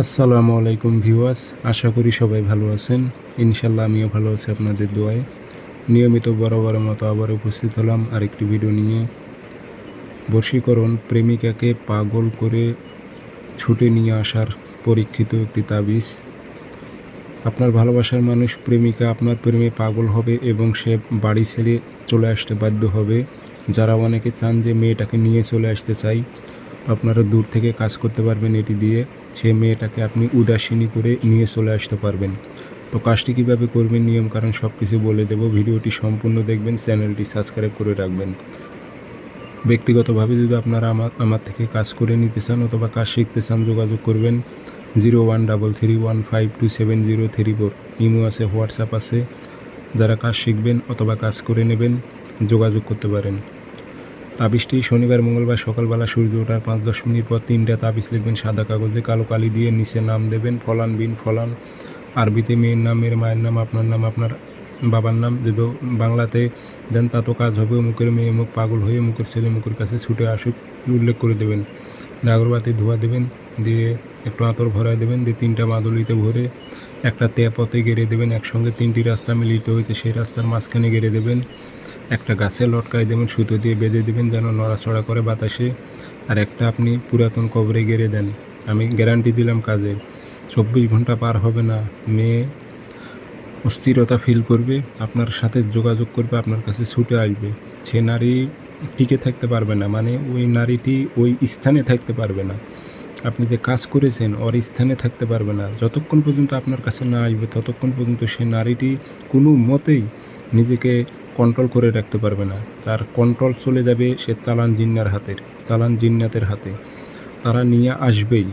আসসালামু আলাইকুম ভিউয়ার্স, আশা করি সবাই ভালো আছেন। ইনশাল্লাহ আমিও ভালো আছি আপনাদের দোয়ায়। নিয়মিত বরাবরের মতো আবার উপস্থিত হলাম আরেকটি ভিডিও নিয়ে। বশীকরণ প্রেমিকাকে পাগল করে ছুটে নিয়ে আসার পরীক্ষিত একটি তাবিজ। আপনার ভালোবাসার মানুষ প্রেমিকা আপনার প্রেমে পাগল হবে এবং সে বাড়ি ছেড়ে চলে আসতে বাধ্য হবে। যারা অনেকে চান যে মেয়েটাকে নিয়ে চলে আসতে চাই আপনারা দূর থেকে কাজ করতে পারবেন এটি দিয়ে। সে মেয়েটাকে আপনি উদাসীনী করে নিয়ে চলে আসতে পারবেন। তো কাজটি কীভাবে করবেন, নিয়ম কারণ সব কিছু বলে দেবো। ভিডিওটি সম্পূর্ণ দেখবেন, চ্যানেলটি সাবস্ক্রাইব করে রাখবেন। ব্যক্তিগতভাবে যদি আপনারা আমার আমার থেকে কাজ করে নিতে চান অথবা কাজ শিখতে চান, যোগাযোগ করবেন zero one double three one five two seven zero three four. Imo আছে, হোয়াটসঅ্যাপ আছে। যারা কাজ শিখবেন অথবা কাজ করে নেবেন, যোগাযোগ করতে পারেন। তাবিজটি শনিবার, মঙ্গলবার সকালবেলা সূর্য ওঠার পাঁচ দশ মিনিট পর তিনটা তাবিজ লিখবেন সাদা কাগজে। কালো কালি দিয়ে নিচে নাম দেবেন, ফলান বিন ফলান, আরবিতে মেয়ের নাম, মেয়ের মায়ের নাম, আপনার নাম, আপনার বাবার নাম। যদি বাংলাতে দেন, তা তো কাজ হবে মুখের মেয়ে মুখ পাগল হয়ে মুখের ছেলে মুখের কাছে ছুটে আসুক, উল্লেখ করে দেবেন। আগরবাতি ধোয়া দেবেন, দিয়ে একটু আঁতর ভরায় দেবেন, দিয়ে তিনটা মাদুলিতে ভরে একটা তেপথে গেড়ে দেবেন। একসঙ্গে তিনটি রাস্তা মিলিত হয়েছে, সেই রাস্তার মাঝখানে গেড়ে দেবেন। একটা গাছে লটকায় দেবেন, সুতো দিয়ে বেঁধে দেবেন যেন নড়াচড়া করে বাতাসে। আর একটা আপনি পুরাতন কবরে গেড়ে দেন। আমি গ্যারান্টি দিলাম কাজে। চব্বিশ ঘণ্টা পার হবে না। মেয়ে অস্থিরতা ফিল করবে, আপনার সাথে যোগাযোগ করবে, আপনার কাছে ছুটে আসবে। সে নারী টিকে থাকতে পারবে না। মানে ওই নারীটি ওই স্থানে থাকতে পারবে না। আপনি যে কাজ করেছেন, ওর স্থানে থাকতে পারবে না। যতক্ষণ পর্যন্ত আপনার কাছে না আসবে, ততক্ষণ পর্যন্ত সে নারীটি কোনো মতেই নিজেকে কন্ট্রোল করে রাখতে পারবে না। তার কন্ট্রোল চলে যাবে সে চালান জিন্নার হাতের চালান জিন্নাতের হাতে। তারা নিয়ে আসবেই।